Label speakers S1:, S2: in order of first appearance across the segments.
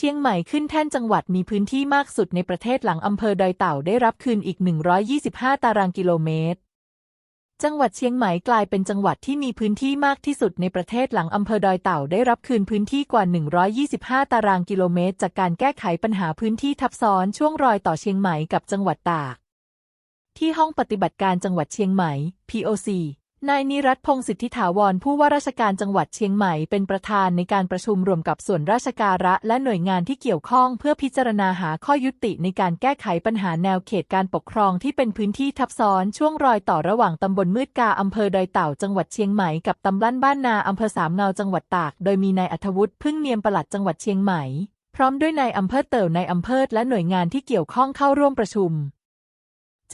S1: เชียงใหม่ขึ้นแท่นจังหวัดมีพื้นที่มากสุดในประเทศหลังอำเภอดอยเต่าได้รับคืนอีก 125 ตารางกิโลเมตร จังหวัดเชียงใหม่กลายเป็นจังหวัดที่มีพื้นที่มากที่สุดในประเทศหลังอำเภอดอยเต่าได้รับคืนพื้นที่กว่า 125 ตารางกิโลเมตร จากการแก้ไขปัญหาพื้นที่ทับซ้อนช่วงรอยต่อเชียงใหม่กับจังหวัดตาก ที่ห้องปฏิบัติการจังหวัดเชียงใหม่ POC นายนิรัตพงศ์สิทธิถาวรผู้ว่าราชการจังหวัดเชียงใหม่เป็นประธานในการประชุมรวมกับส่วนราชการะและหน่วยงานที่เกี่ยวข้องเพื่อพิจารณาหาข้อยุติในการแก้ไขปัญหาแนวเขตการปกครองที่เป็นพื้นที่ทับซ้อนช่วงรอยต่อระหว่างตำบลมืดกาอำเภอดอยเต่าจังหวัดเชียงใหม่กับตำบลบ้านนาอำเภอสามเงาจังหวัดตาก โดยมีนายอัธวุฒิพึ่งเนียมปลัดจังหวัดเชียงใหม่ พร้อมด้วยนายอำเภอเต่านายอำเภอและหน่วยงานที่เกี่ยวข้องเข้าร่วมประชุม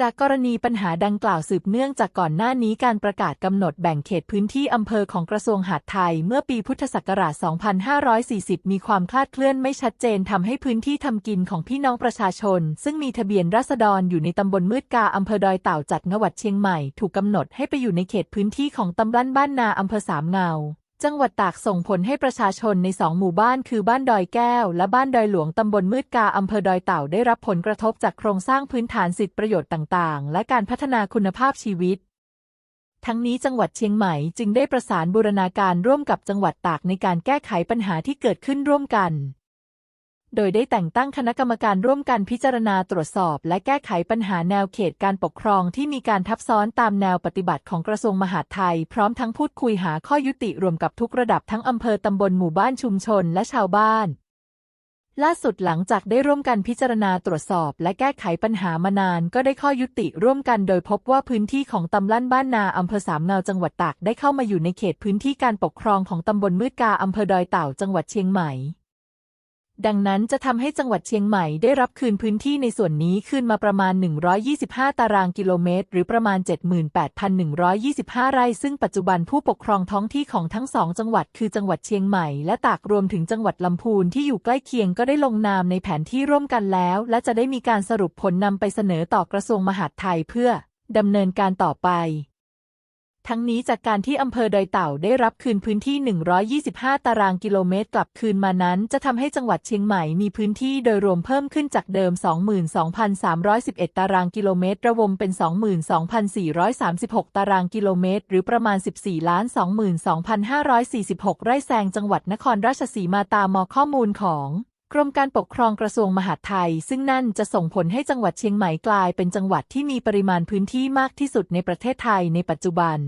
S1: จากกรณีปัญหาดังกล่าวสืบเนื่องจากก่อนหน้านี้การประกาศกำหนดแบ่งเขตพื้นที่อำเภอของกระทรวงหาดไทย เมื่อปีพุทธศักราช 2540 มีความคลาดเคลื่อนไม่ชัดเจนทำให้พื้นที่ทำกินของพี่น้องประชาชน ซึ่งมีทะเบียนราษฎรอยู่ในตำบลมืดกาอำเภอดอยเต่าจัดงหวัดเชียงใหม่ ถูกกำหนดให้ไปอยู่ในเขตพื้นที่ของตำบลบ้านนาอำเภอสามเงา จังหวัดตากส่งผลให้ประชาชนในสองหมู่บ้านคือบ้านดอยแก้ว และบ้านดอยหลวงตำบลมืดกาอำเภอดอยเต่าได้รับผลกระทบจากโครงสร้างพื้นฐานสิทธิประโยชน์ต่างๆ และการพัฒนาคุณภาพชีวิต ทั้งนี้จังหวัดเชียงใหม่จึงได้ประสานบูรณาการร่วมกับจังหวัดตากในการแก้ไขปัญหาที่เกิดขึ้นร่วมกัน โดยได้แต่งตั้งคณะกรรมการร่วมกันพิจารณาตรวจสอบ และแก้ไขปัญหาแนวเขตการปกครองที่มีการทับซ้อนตามแนวปฏิบัติของกระทรวงมหาดไทย พร้อมทั้งพูดคุยหาข้อยุติรวมกับทุกระดับทั้งอำเภอตำบลหมู่บ้านชุมชนและชาวบ้าน ล่าสุดหลังจากได้ร่วมกันพิจารณาตรวจสอบ และแก้ไขปัญหามานาน ก็ได้ข้อยุติร่วมกันโดยพบว่าพื้นที่ของตำลั่นบ้านนาอำเภอสามเงาจังหวัดตากได้เข้ามาอยู่ในเขตพื้นที่การปกครองของตำบลมืดกาอำเภอดอยเต่าจังหวัดเชียงใหม่ ดังนั้นจะทำให้จังหวัดเชียงใหม่ได้รับคืนพื้นที่ในส่วนนี้คืนมาประมาณ 125 ตารางกิโลเมตร หรือประมาณ 78,125 ไร่ ซึ่งปัจจุบันผู้ปกครองท้องที่ของทั้งสองจังหวัดคือจังหวัดเชียงใหม่และตากรวมถึงจังหวัดลำพูนที่อยู่ใกล้เคียงก็ได้ลงนามในแผนที่ร่วมกันแล้ว และจะได้มีการสรุปผลนำไปเสนอต่อกระทรวงมหาดไทยเพื่อดำเนินการต่อไป ทั้งนี้จากการที่อำเภอดอยเต่าได้รับคืนพื้นที่ 125 ตารางกิโลเมตรกลับคืนมานั้น จะทำให้จังหวัดเชียงใหม่มีพื้นที่โดยรวมเพิ่มขึ้นจากเดิม 22,311 ตารางกิโลเมตร ระวมเป็น 22,436 ตารางกิโลเมตร หรือประมาณ 14 22,546 ไร่แซงจังหวัดนครราชสีมาตามมข้อมูลของ กรมการปกครองกระทรวงมหาดไทย ซึ่งนั่นจะส่งผลให้จังหวัดเชียงใหม่กลายเป็นจังหวัดที่มีปริมาณพื้นที่มากที่สุดในประเทศไทยในปัจจุบัน